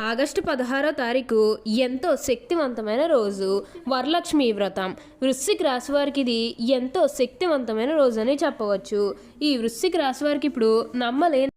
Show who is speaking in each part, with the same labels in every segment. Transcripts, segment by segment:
Speaker 1: August పదహారో తారీఖు ఎంతో శక్తివంతమైన రోజు. వరలక్ష్మి వ్రతం. వృశ్చిక రాశి వారికి ఇది ఎంతో శక్తివంతమైన రోజు అని చెప్పవచ్చు. ఈ వృశ్చిక రాశి వారికి ఇప్పుడు నమ్మలేని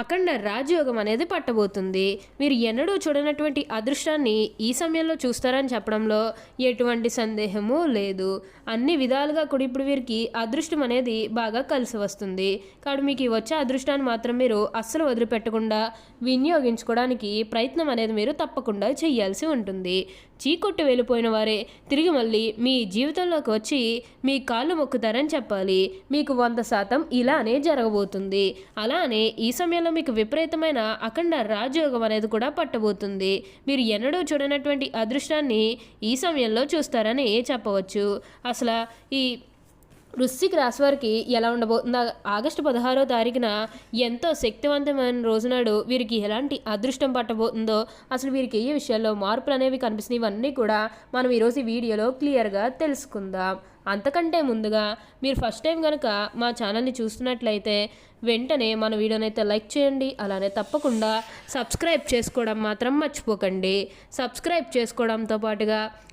Speaker 1: అఖండ రాజయోగం అనేది పట్టబోతుంది. మీరు ఎన్నడూ చూడనటువంటి అదృష్టాన్ని ఈ సమయంలో చూస్తారని చెప్పడంలో ఎటువంటి సందేహము లేదు. అన్ని విధాలుగా కూడా ఇప్పుడు వీరికి అదృష్టం అనేది బాగా కలిసి వస్తుంది. కాబట్టి మీకు వచ్చే అదృష్టాన్ని మాత్రం మీరు అస్సలు వదిలిపెట్టకుండా వినియోగించుకోవడానికి ప్రయత్నం అనేది మీరు తప్పకుండా చేయాల్సి ఉంటుంది. చీకొట్టు వెళ్ళిపోయిన వారే. తిరిగి మళ్ళీ మీ జీవితంలోకి వచ్చి మీ కాళ్ళు మొక్కుతారని చెప్పాలి. మీకు వంద శాతం ఇలానే జరగబోతుంది. అలానే ఈ సమయంలో మీకు విపరీతమైన అఖండ రాజయోగం అనేది కూడా పట్టబోతుంది. మీరు ఎన్నడూ చూడనటువంటి అదృష్టాన్ని ఈ సమయంలో చూస్తారని చెప్పవచ్చు. అసలు ఈ వృశ్చిక రాశి వారికి ఎలా ఉండబోతుందో ఆగస్టు పదహారో తారీఖున ఎంతో శక్తివంతమైన రోజునాడు వీరికి ఎలాంటి అదృష్టం పట్టబోతుందో అసలు వీరికి ఏ విషయాల్లో మార్పులు అనేవి కనిపిస్తున్నాయి ఇవన్నీ కూడా మనం ఈరోజు వీడియోలో క్లియర్గా తెలుసుకుందాం. అంతకంటే ముందుగా మీరు ఫస్ట్ టైం కనుక మా ఛానల్ని చూస్తున్నట్లయితే వెంటనే మన వీడియోని అయితే లైక్ చేయండి అలానే తప్పకుండా సబ్స్క్రైబ్ చేసుకోవడం మాత్రం మర్చిపోకండి. సబ్స్క్రైబ్ చేసుకోవడంతో పాటుగా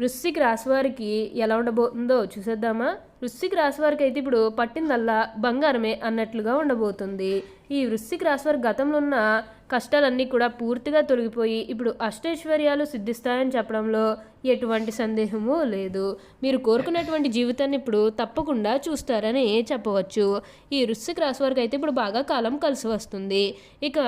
Speaker 1: వృశ్చిక రాశి వారికి ఎలా ఉండబోతుందో చూసేద్దామా? వృశ్చిక రాశి వారికి అయితే ఇప్పుడు పట్టిందల్లా బంగారమే అన్నట్లుగా ఉండబోతుంది. ఈ వృశ్చిక రాశి వారి గతంలో ఉన్న కష్టాలన్నీ కూడా పూర్తిగా తొలగిపోయి ఇప్పుడు అష్టైశ్వర్యాలు సిద్ధిస్తాయని చెప్పడంలో ఎటువంటి సందేహము లేదు. మీరు కోరుకున్నటువంటి జీవితాన్ని ఇప్పుడు తప్పకుండా చూస్తారని చెప్పవచ్చు. ఈ వృశ్చిక రాశి వారికి అయితే ఇప్పుడు బాగా కాలం కలిసి వస్తుంది. ఇక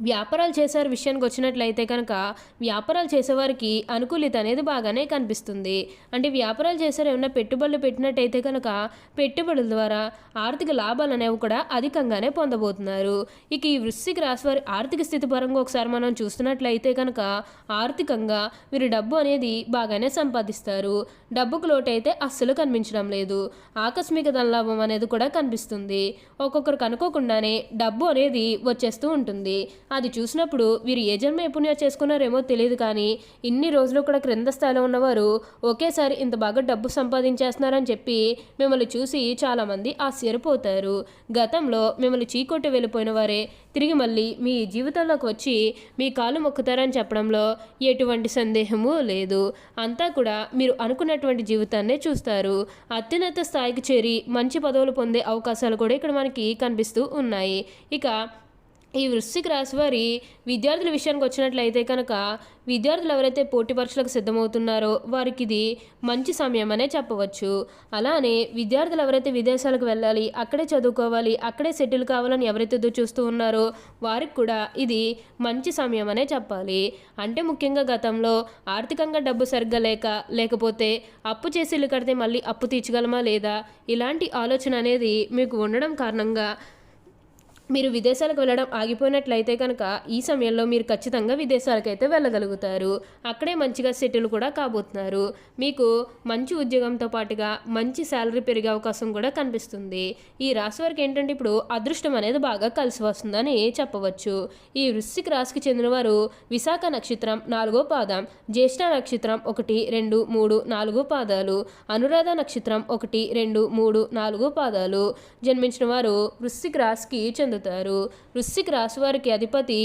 Speaker 1: వ్యాపారాలు చేసే విషయానికి వచ్చినట్లయితే కనుక వ్యాపారాలు చేసేవారికి అనుకూలిత అనేది బాగానే కనిపిస్తుంది. అంటే వ్యాపారాలు చేసారు ఏమైనా పెట్టుబడులు పెట్టినట్టయితే కనుక పెట్టుబడుల ద్వారా ఆర్థిక లాభాలు అనేవి కూడా అధికంగానే పొందబోతున్నారు. ఇక ఈ వృశ్చిక రాశి వారి ఆర్థిక స్థితి పరంగా ఒకసారి మనం చూస్తున్నట్లయితే కనుక ఆర్థికంగా వీరు డబ్బు అనేది బాగానే సంపాదిస్తారు. డబ్బుకు లోటు అయితే అస్సలు కనిపించడం లేదు. ఆకస్మిక ధనలాభం అనేది కూడా కనిపిస్తుంది. ఒక్కొక్కరికి అనుకోకుండానే డబ్బు అనేది వచ్చేస్తూ ఉంటుంది. అది చూసినప్పుడు వీరు ఏ జన్మ ఎప్పుడు చేసుకున్నారేమో తెలియదు కానీ ఇన్ని రోజులు కూడా క్రింద స్థాయిలో ఉన్నవారు ఒకేసారి ఇంత బాగా డబ్బు సంపాదించేస్తున్నారని చెప్పి మిమ్మల్ని చూసి చాలామంది ఆశ్చర్యపోతారు. గతంలో మిమ్మల్ని చీకొట్టి వెళ్ళిపోయిన వారే తిరిగి మళ్ళీ మీ జీవితంలోకి వచ్చి మీ కాలు మొక్కుతారని చెప్పడంలో ఎటువంటి సందేహము లేదు. అంతా కూడా మీరు అనుకున్నటువంటి జీవితాన్నే చూస్తారు. అత్యున్నత స్థాయికి చేరి మంచి పదవులు పొందే అవకాశాలు కూడా ఇక్కడ మనకి కనిపిస్తూ ఉన్నాయి. ఇక ఈ వృశ్చిక రాశి వారి విద్యార్థుల విషయానికి వచ్చినట్లయితే కనుక విద్యార్థులు ఎవరైతే పోటీ పరీక్షలకు సిద్ధమవుతున్నారో వారికి ఇది మంచి సమయం అనే చెప్పవచ్చు. అలానే విద్యార్థులు ఎవరైతే విదేశాలకు వెళ్ళాలి అక్కడే చదువుకోవాలి అక్కడే సెటిల్ కావాలని ఎవరైతే ఎదురు చూస్తూ ఉన్నారో వారికి కూడా ఇది మంచి సమయం అనే చెప్పాలి. అంటే ముఖ్యంగా గతంలో ఆర్థికంగా డబ్బు సరిగ్గా లేక లేకపోతే అప్పు చేసి ఇల్లు కడితే మళ్ళీ అప్పు తీర్చగలమా లేదా? ఇలాంటి ఆలోచన అనేది మీకు ఉండడం కారణంగా మీరు విదేశాలకు వెళ్ళడం ఆగిపోయినట్లయితే కనుక ఈ సమయంలో మీరు ఖచ్చితంగా విదేశాలకైతే వెళ్ళగలుగుతారు. అక్కడే మంచిగా సెటిల్ కూడా కాబోతున్నారు. మీకు మంచి ఉద్యోగంతో పాటుగా మంచి శాలరీ పెరిగే అవకాశం కూడా కనిపిస్తుంది. ఈ రాశి వారికి ఏంటంటే ఇప్పుడు అదృష్టం అనేది బాగా కలిసి వస్తుందని చెప్పవచ్చు. ఈ వృశ్చిక రాశికి చెందినవారు విశాఖ నక్షత్రం నాలుగో పాదం జ్యేష్ఠ నక్షత్రం ఒకటి రెండు మూడు నాలుగు పాదాలు అనురాధ నక్షత్రం ఒకటి రెండు మూడు నాలుగు పాదాలు. జన్మించిన వారు వృశ్చిక రాశికి చెందుతారు. పొందుతారు. వృశ్చిక రాశివారికి అధిపతి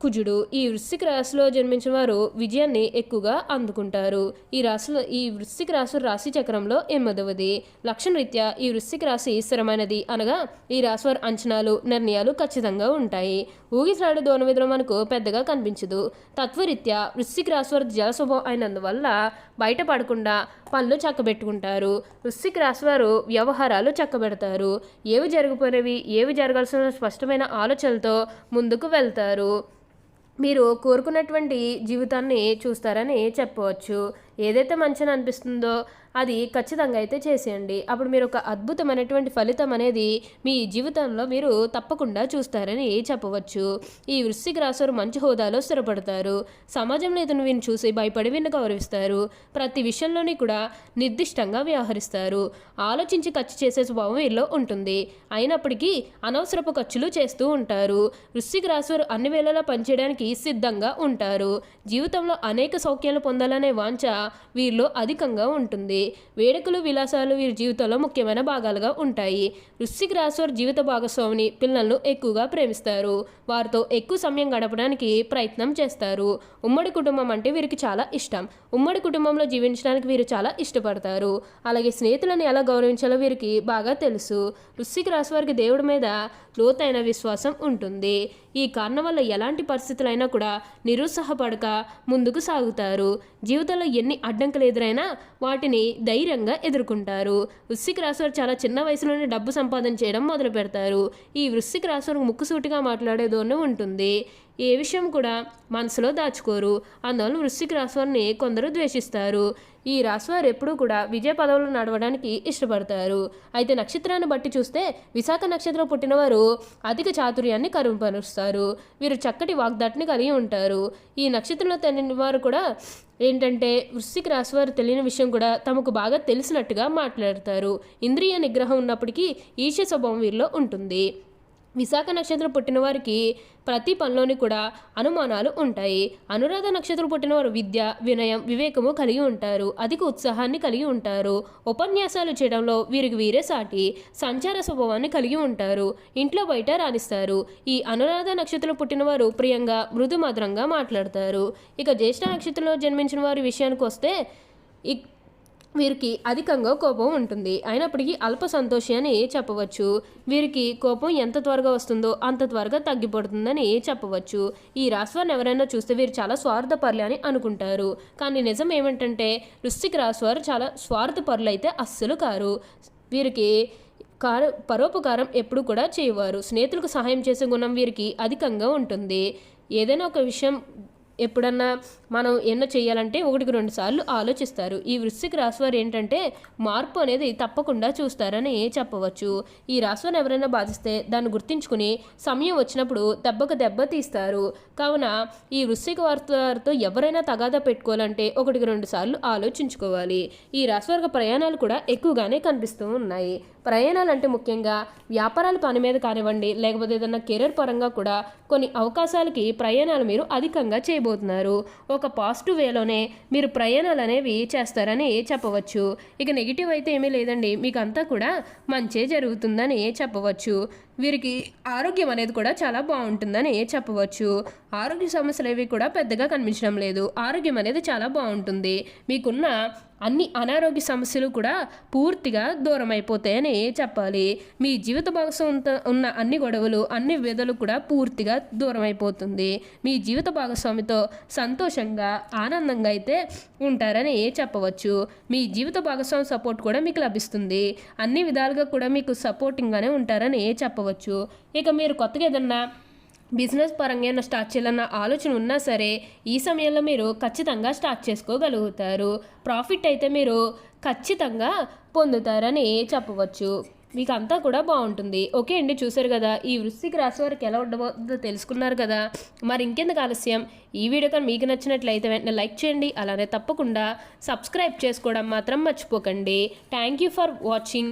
Speaker 1: కుజుడు ఈ వృశ్చిక రాశిలో జన్మించిన వారు విజయాన్ని ఎక్కువగా అందుకుంటారు. ఈ రాశిలో ఈ వృశ్చిక రాశి రాశి చక్రంలో ఎనిమిదవది. లక్షణరీత్యా ఈ వృశ్చిక రాశి స్థిరమైనది అనగా ఈ రాశి వారి అంచనాలు నిర్ణయాలు ఖచ్చితంగా ఉంటాయి. ఊగిసలాడు దోన విధులు మనకు పెద్దగా కనిపించదు. తత్వరీత్యా వృశ్చిక రాశి వారి జల స్వభావం అయినందువల్ల బయటపడకుండా పనులు చక్కబెట్టుకుంటారు. వృశ్చిక రాశి వారు వ్యవహారాలు చక్కబెడతారు. ఏవి జరిగిపోయినవి ఏవి జరగాల్సిన స్పష్టమైన ఆలోచనలతో ముందుకు వెళ్తారు. మీరు కోరుకున్నటువంటి జీవితాన్ని చూస్తారని చెప్పవచ్చు. ఏదైతే మంచిని అనిపిస్తుందో అది ఖచ్చితంగా అయితే చేసేయండి. అప్పుడు మీరు ఒక అద్భుతమైనటువంటి ఫలితం అనేది మీ జీవితంలో మీరు తప్పకుండా చూస్తారని చెప్పవచ్చు. ఈ వృశ్చిక రాశివారు మంచి హోదాలో స్థిరపడతారు. సమాజంలో ఇతను వీరిని చూసి భయపడి వీరిని గౌరవిస్తారు. ప్రతి విషయంలోని కూడా నిర్దిష్టంగా వ్యవహరిస్తారు. ఆలోచించి ఖర్చు చేసే స్వభావం వీరిలో ఉంటుంది. అయినప్పటికీ అనవసరపు ఖర్చులు చేస్తూ ఉంటారు. వృశ్చిక రాశివారు అన్ని వేళలా పనిచేయడానికి సిద్ధంగా ఉంటారు. జీవితంలో అనేక సౌఖ్యాలు పొందాలనే వాంఛ వీరిలో అధికంగా ఉంటుంది. వేడుకలు విలాసాలు వీరి జీవితంలో ముఖ్యమైన భాగాలుగా ఉంటాయి. వృశ్చిక రాశివారి జీవిత భాగస్వామిని పిల్లలను ఎక్కువగా ప్రేమిస్తారు. వారితో ఎక్కువ సమయం గడపడానికి ప్రయత్నం చేస్తారు. ఉమ్మడి కుటుంబం అంటే వీరికి చాలా ఇష్టం. ఉమ్మడి కుటుంబంలో జీవించడానికి వీరు చాలా ఇష్టపడతారు. అలాగే స్నేహితులను ఎలా గౌరవించాలో వీరికి బాగా తెలుసు. వృశ్చిక రాశి వారికి దేవుడి మీద లోతైన విశ్వాసం ఉంటుంది. ఈ కారణం వల్ల ఎలాంటి పరిస్థితులైనా కూడా నిరుత్సాహపడక ముందుకు సాగుతారు. జీవితంలో ఎన్ని అడ్డంకులు ఎదురైనా వాటిని ధైర్యంగా ఎదుర్కొంటారు. వృశ్చిక రాశివారు చాలా చిన్న వయసులోనే డబ్బు సంపాదన చేయడం మొదలు పెడతారు ఈ వృశ్చిక రాశివారు ముక్కుసూటిగా మాట్లాడే ధోరణి ఉంటుంది. ఏ విషయం కూడా మనసులో దాచుకోరు. అందువల్ల వృశ్చిక రాశివారిని కొందరు ద్వేషిస్తారు. ఈ రాశివారు ఎప్పుడూ కూడా విజయ పదవులు నడవడానికి ఇష్టపడతారు. అయితే నక్షత్రాన్ని బట్టి చూస్తే విశాఖ నక్షత్రం పుట్టినవారు అధిక చాతుర్యాన్ని కరుపరుస్తారు వీరు చక్కటి వాగ్దాటిని కలిగి ఉంటారు. ఈ నక్షత్రంలో తెలియని వారు కూడా ఏంటంటే వృశ్చిక రాశి వారు తెలియని విషయం కూడా తమకు బాగా తెలిసినట్టుగా మాట్లాడతారు. ఇంద్రియ నిగ్రహం ఉన్నప్పటికీ ఈశ స్వభావం వీరిలో ఉంటుంది. విశాఖ నక్షత్రం పుట్టిన వారికి ప్రతి పనిలోని కూడా అనుమానాలు ఉంటాయి. అనురాధ నక్షత్రం పుట్టిన వారు విద్య వినయం వివేకము కలిగి ఉంటారు. అధిక ఉత్సాహాన్ని కలిగి ఉంటారు. ఉపన్యాసాలు చేయడంలో వీరికి వీరే సాటి. సంచార స్వభావాన్ని కలిగి ఉంటారు. ఇంట్లో బయట రాణిస్తారు. ఈ అనురాధ నక్షత్రం పుట్టిన వారు ప్రియంగా మృదు మధురంగా మాట్లాడతారు. ఇక జ్యేష్ఠ నక్షత్రంలో జన్మించిన వారి విషయానికి వస్తే ఇక్ వీరికి అధికంగా కోపం ఉంటుంది. అయినప్పటికీ అల్ప సంతోషి అని చెప్పవచ్చు. వీరికి కోపం ఎంత త్వరగా వస్తుందో అంత త్వరగా తగ్గిపోతుందని చెప్పవచ్చు. ఈ రాశివారిని ఎవరైనా చూస్తే వీరు చాలా స్వార్థపరులు అని అనుకుంటారు. కానీ నిజం ఏమిటంటే వృశ్చిక రాశివారు చాలా స్వార్థపరులు అయితే అస్సలు కారు. వీరికి కార పరోపకారం ఎప్పుడు కూడా చేయవారు. స్నేహితులకు సహాయం చేసే గుణం వీరికి అధికంగా ఉంటుంది. ఏదైనా ఒక విషయం ఎప్పుడన్నా మనం ఎన్నో చేయాలంటే ఒకటికి రెండు సార్లు ఆలోచిస్తారు. ఈ వృశ్చిక రాశివారు ఏంటంటే మార్పు అనేది తప్పకుండా చూస్తారని చెప్పవచ్చు. ఈ రాశివారిని ఎవరైనా బాధిస్తే దాన్ని గుర్తించుకుని సమయం వచ్చినప్పుడు దెబ్బకు దెబ్బ తీస్తారు. కావున ఈ వృశ్చిక వారితో ఎవరైనా తగాదా పెట్టుకోవాలంటే ఒకటికి రెండు సార్లు ఆలోచించుకోవాలి. ఈ రాశివారికి ప్రయాణాలు కూడా ఎక్కువగానే కనిపిస్తూ ఉన్నాయి. ప్రయాణాలు అంటే ముఖ్యంగా వ్యాపారాల పని మీద కానివ్వండి లేకపోతే ఏదైనా కెరీర్ పరంగా కూడా కొన్ని అవకాశాలకి ప్రయాణాలు మీరు అధికంగా చేయబోతున్నారు. ఒక పాజిటివ్ వేలోనే మీరు ప్రయాణాలు అనేవి చేస్తారని చెప్పవచ్చు. ఇక నెగిటివ్ అయితే ఏమీ లేదండి. మీకు అంతా కూడా మంచే జరుగుతుందని చెప్పవచ్చు. వీరికి ఆరోగ్యం అనేది కూడా చాలా బాగుంటుందని చెప్పవచ్చు. ఆరోగ్య సమస్యలు ఏవి కూడా పెద్దగా కనిపించడం లేదు. ఆరోగ్యం అనేది చాలా బాగుంటుంది. మీకున్న అన్ని అనారోగ్య సమస్యలు కూడా పూర్తిగా దూరం అయిపోతాయని చెప్పాలి. మీ జీవిత భాగస్వామితో ఉన్న అన్ని గొడవలు అన్ని విధులు కూడా పూర్తిగా దూరం అయిపోతుంది. మీ జీవిత భాగస్వామితో సంతోషంగా ఆనందంగా అయితే ఉంటారని చెప్పవచ్చు. మీ జీవిత భాగస్వామి సపోర్ట్ కూడా మీకు లభిస్తుంది. అన్ని విధాలుగా కూడా మీకు సపోర్టింగ్గానే ఉంటారని చెప్పవచ్చు. ఇక మీరు కొత్తగా ఏదన్నా బిజినెస్ పరంగా ఏమైనా స్టార్ట్ చేయాలన్న ఆలోచన ఉన్నా సరే ఈ సమయంలో మీరు ఖచ్చితంగా స్టార్ట్ చేసుకోగలుగుతారు. ప్రాఫిట్ అయితే మీరు ఖచ్చితంగా పొందుతారని చెప్పవచ్చు. మీకు అంతా కూడా బాగుంటుంది. ఓకే అండి చూసారు కదా? ఈ వృశ్చిక రాశి వారికి ఎలా ఉండబోతుందో తెలుసుకున్నారు కదా? మరి ఇంకెందుకు ఆలస్యం? ఈ వీడియో కానీ మీకు నచ్చినట్లయితే వెంటనే లైక్ చేయండి. అలానే తప్పకుండా సబ్స్క్రైబ్ చేసుకోవడం మాత్రం మర్చిపోకండి. Thank you for watching.